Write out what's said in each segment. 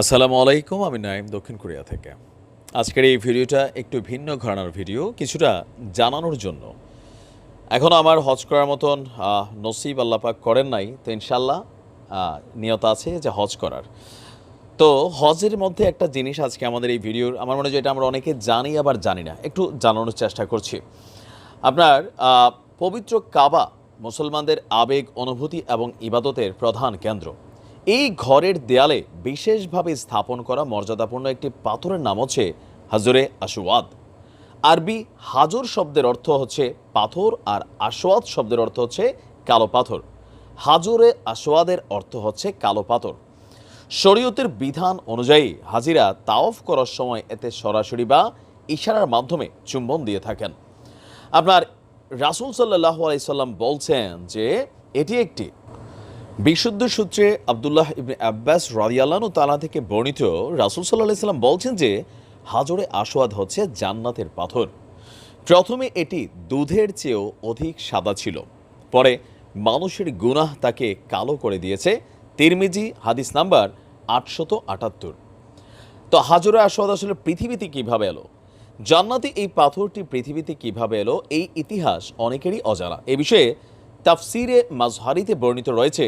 আসসালামু আলাইকুম, আমি নাইম দক্ষিণ কোরিয়া থেকে। আজকের এই ভিডিওটা একটু ভিন্ন ঘরানার ভিডিও, কিছুটা জানানোর জন্য। এখন আমার হজ করার মতন নসিব আল্লাপাক করেন নাই, তো ইনশাল্লাহ নিয়ত আছে যে হজ করার। তো হজের মধ্যে একটা জিনিস আজকে আমাদের এই ভিডিওর, আমার মনে হয় এটা আমরা অনেকে জানি, আবার জানি না। একটু জানানোর চেষ্টা করছি। আপনার পবিত্র কাবা মুসলমানদের আবেগ, অনুভূতি এবং ইবাদতের প্রধান কেন্দ্র। এই ঘরের দেয়ালে বিশেষভাবে স্থাপন করা মর্যাদাপূর্ণ একটি পাথরের নাম হচ্ছে হাজরে আশুয়াদ। আরবি হাজর শব্দের অর্থ হচ্ছে পাথর আর আশোয়াদ শব্দের অর্থ হচ্ছে কালো পাথর। হাজরে আশোয়াদের অর্থ হচ্ছে কালো পাথর। শরীয়তের বিধান অনুযায়ী হাজিরা তাওফ করার সময় এতে সরাসরি বা ইশারার মাধ্যমে চুম্বন দিয়ে থাকেন। আপনার রাসুল সাল্লাহ আলাইসাল্লাম বলছেন যে, এটি একটি বিশুদ্ধ সূত্রে আবদুল্লাহ ইবনে আব্বাস রাদিয়াল্লাহু তালা থেকে বর্ণিত রাসুল সাল্লাহ সাল্লাম বলছেন যে, হাজরে আসোয়াদ হচ্ছে জান্নাতের পাথর। প্রথমে এটি দুধের চেয়েও অধিক সাদা ছিল। পরে মানুষের গুনাহ তাকে কালো করে দিয়েছে। তিরমিজি, হাদিস নাম্বার আটশত আটাত্তর। তো হাজরে আসওয়াদ আসলে পৃথিবীতে কীভাবে এলো? জান্নাতে এই পাথরটি পৃথিবীতে কীভাবে এলো? এই ইতিহাস অনেকেরই অজানা। এ বিষয়ে তাফসিরে মাজহারিতে বর্ণিত রয়েছে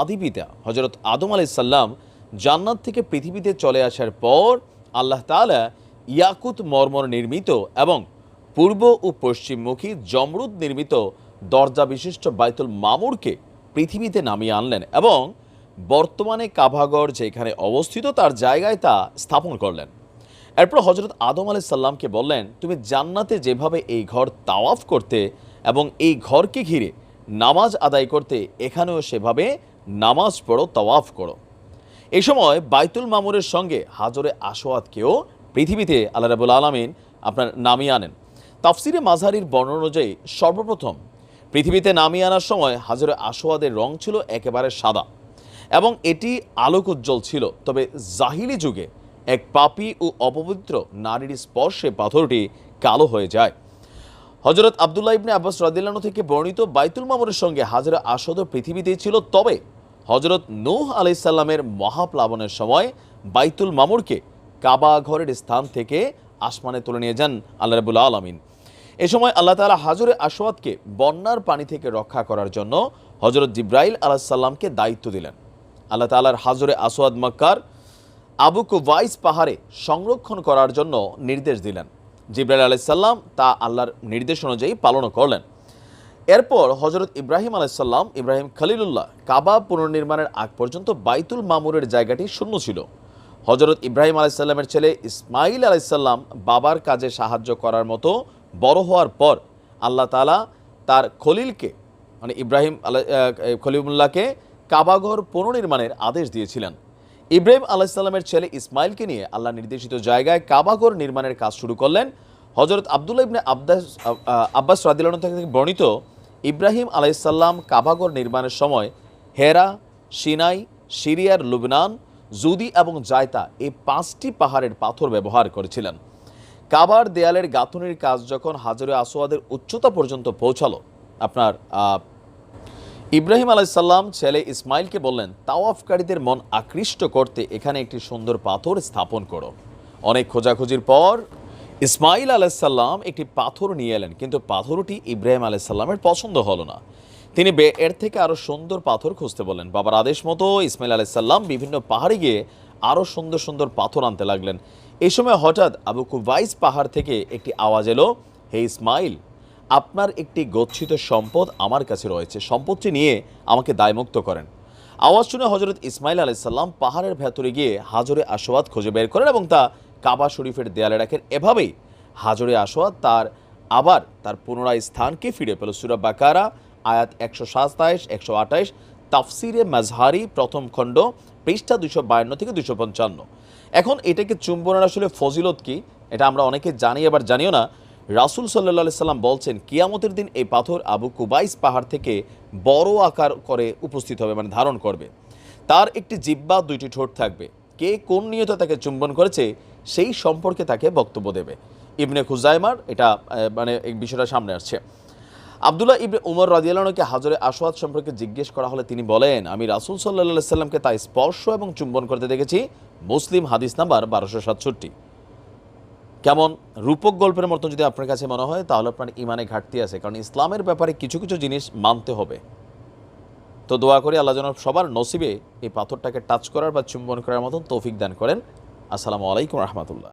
আদিপিতা হজরত আদম আলাইসাল্লাম জান্নাত থেকে পৃথিবীতে চলে আসার পর আল্লাহ তাআলা ইয়াকুত মর্মর নির্মিত এবং পূর্ব ও পশ্চিমমুখী জমরুদ নির্মিত দরজা বিশিষ্ট বাইতুল মামুরকে পৃথিবীতে নামিয়ে আনলেন এবং বর্তমানে কাভাগর যেখানে অবস্থিত তার জায়গায় তা স্থাপন করলেন। এরপর হজরত আদম আলাই সাল্লামকে বললেন, তুমি জান্নাতে যেভাবে এই ঘর তাওয়াফ করতে এবং এই ঘরকে ঘিরে নামাজ আদায় করতে এখানেও সেভাবে নামাজ পড়ো, তাওয়াফ করো। এই সময় বাইতুল মামুরের সঙ্গে হাজরে আসোয়াদকেও পৃথিবীতে আল্লাহ রাবুল আলমিন আপনার নামিয়ে আনেন। তাফসিরে মাঝারির বর্ণনা অনুযায়ী সর্বপ্রথম পৃথিবীতে নামিয়ে আনার সময় হাজরে আসোয়াদের রং ছিল একেবারে সাদা এবং এটি আলোক উজ্জ্বল ছিল। তবে জাহিলি যুগে এক পাপী ও অপবিত্র নারীর স্পর্শে পাথরটি কালো হয়ে যায়। হজরত আবদুল্লাহ ইবনে আব্বাস রাদিল্লাহ থেকে বর্ণিত বাইতুল মামুরের সঙ্গে হাজরা আসদ পৃথিবীতেই ছিল তবে হজরত নূহ আলাইসাল্লামের মহাপ্লাবনের সময় বাইতুল মামুরকে কাবা ঘরের স্থান থেকে আসমানে তুলে নিয়ে যান আল্লাহ রাবুল আলমিন। এ সময় আল্লাহ তাআলা হাজরে আসওয়াদকে বন্যার পানি থেকে রক্ষা করার জন্য হজরত জিব্রাইল আলাহিসাল্লামকে দায়িত্ব দিলেন। আল্লাহ তাআলার হাজরে আসওয়াদ মক্কার আবু কুভাইস পাহাড়ে সংরক্ষণ করার জন্য নির্দেশ দিলেন। জিব্রাইল আলাইসাল্লাম তা আল্লাহর নির্দেশ অনুযায়ী পালন করলেন। এরপর হজরত ইব্রাহিম আলাইসাল্লাম ইব্রাহিম খলিলুল্লাহ, কাবা পুনর্নির্মাণের আগ পর্যন্ত বাইতুল মামুরের জায়গাটি শূন্য ছিল। হজরত ইব্রাহিম আলাইসাল্লামের ছেলে ইসমাইল আলাইসাল্লাম বাবার কাজে সাহায্য করার মতো বড় হওয়ার পর আল্লাহ তালা তার খলিলকে মানে ইব্রাহিম আলাই খলিমুল্লাহকে কাবাঘর পুনর্নির্মাণের আদেশ দিয়েছিলেন। ইব্রাহিম আলাইসাল্লামের ছেলে ইসমাইলকে নিয়ে আল্লাহ নির্দেশিত জায়গায় কাবাঘর নির্মাণের কাজ শুরু করলেন। হজরত আবদুল্লাহ ইবনে আব্বাস আহ, আব্বাস থেকে বর্ণিত ইব্রাহিম আলাইসাল্লাম কাবাঘর নির্মাণের সময় হেরা সিনাই সিরিয়ার লুবনান জুদি এবং জায়তা এই পাঁচটি পাহাড়ের পাথর ব্যবহার করেছিলেন। কাবার দেয়ালের গাঁথনির কাজ যখন হাজরে আসোয়াদের উচ্চতা পর্যন্ত পৌঁছালো আপনার ইব্রাহিম আলাইসাল্লাম ছেলে ইসমাইলকে বললেন, তাওয়াফকারীদের মন আকৃষ্ট করতে এখানে একটি সুন্দর পাথর স্থাপন করো। অনেক খোঁজাখুঁজির পর ইসমাইল আলাইসাল্লাম একটি পাথর নিয়ে এলেন, কিন্তু পাথরটি ইব্রাহিম আলাইসাল্লামের পছন্দ হলো না। তিনি বে- এর থেকে আরও সুন্দর পাথর খুঁজতে বলেন বাবার আদেশ মতো ইসমাইল আলাইসাল্লাম বিভিন্ন পাহাড়ে গিয়ে আরও সুন্দর সুন্দর পাথর আনতে লাগলেন। এই সময় হঠাৎ আবু কুভাইস পাহাড় থেকে একটি আওয়াজ এলো, হে ইসমাইল আপনার একটি গচ্ছিত সম্পদ আমার কাছে রয়েছে। সম্পদটি নিয়ে আমাকে দায়মুক্ত করেন। আওয়াজ শুনে হজরত ইসমাইল আলাইসাল্লাম পাহাড়ের ভেতরে গিয়ে হাজরে আসোয়াদ খুঁজে বের করেন এবং তা কাবা শরীফের দেয়ালে রাখেন। এভাবেই হাজরে আসোয়াদ তার আবার তার পুনরায় স্থানকে ফিরে পেল। সুরা বাকারা, আয়াত একশো সাতাইশ, একশো আঠাইশ, তাফসিরে মাজহারি প্রথম খণ্ড, পৃষ্ঠা দুশো বায়ান্ন থেকে দুশো পঞ্চান্ন। এখন এটাকে চুম্বনের আসলে ফজিলত কি? এটা আমরা অনেকে জানি, আবার জানিও না। রাসুল সাল্লাহ সাল্লাম বলছেন, কিয়ামতের দিন এই পাথর আবু কুবাইস পাহাড় থেকে বড় আকার করে উপস্থিত হবে মানে ধারণ করবে। তার একটি জিব্বা, দুইটি ঠোঁট থাকবে। কে কোন নিয়ত তাকে চুম্বন করেছে, সেই সম্পর্কে তাকে বক্তব্য দেবে। ইবনে খুজাইমার এটা মানে এই বিষয়টা সামনে আসছে। আবদুল্লাহ ইবনে উমর রাদিয়ালকে হাজরে আসওয়াদ সম্পর্কে জিজ্ঞেস করা হলে তিনি বলেন, আমি রাসুল সাল্লাহ সাল্লামকে তাই স্পর্শ এবং চুম্বন করতে দেখেছি। মুসলিম হাদিস নাম্বার বারোশো সাতষট্টি। কেমন? রূপক গল্পের মতন যদি আপনার কাছে মনে হয়, তাহলে আপনার ইমানে ঘাটতি আছে। কারণ ইসলামের ব্যাপারে কিছু কিছু জিনিস মানতে হবে। তো দোয়া করি আল্লাহ যেন সবার নসিবে এই পাথরটাকে টাচ করার বা চুম্বন করার মতন তৌফিক দান করেন। আসসালামু আলাইকুম রহমতুল্লাহ।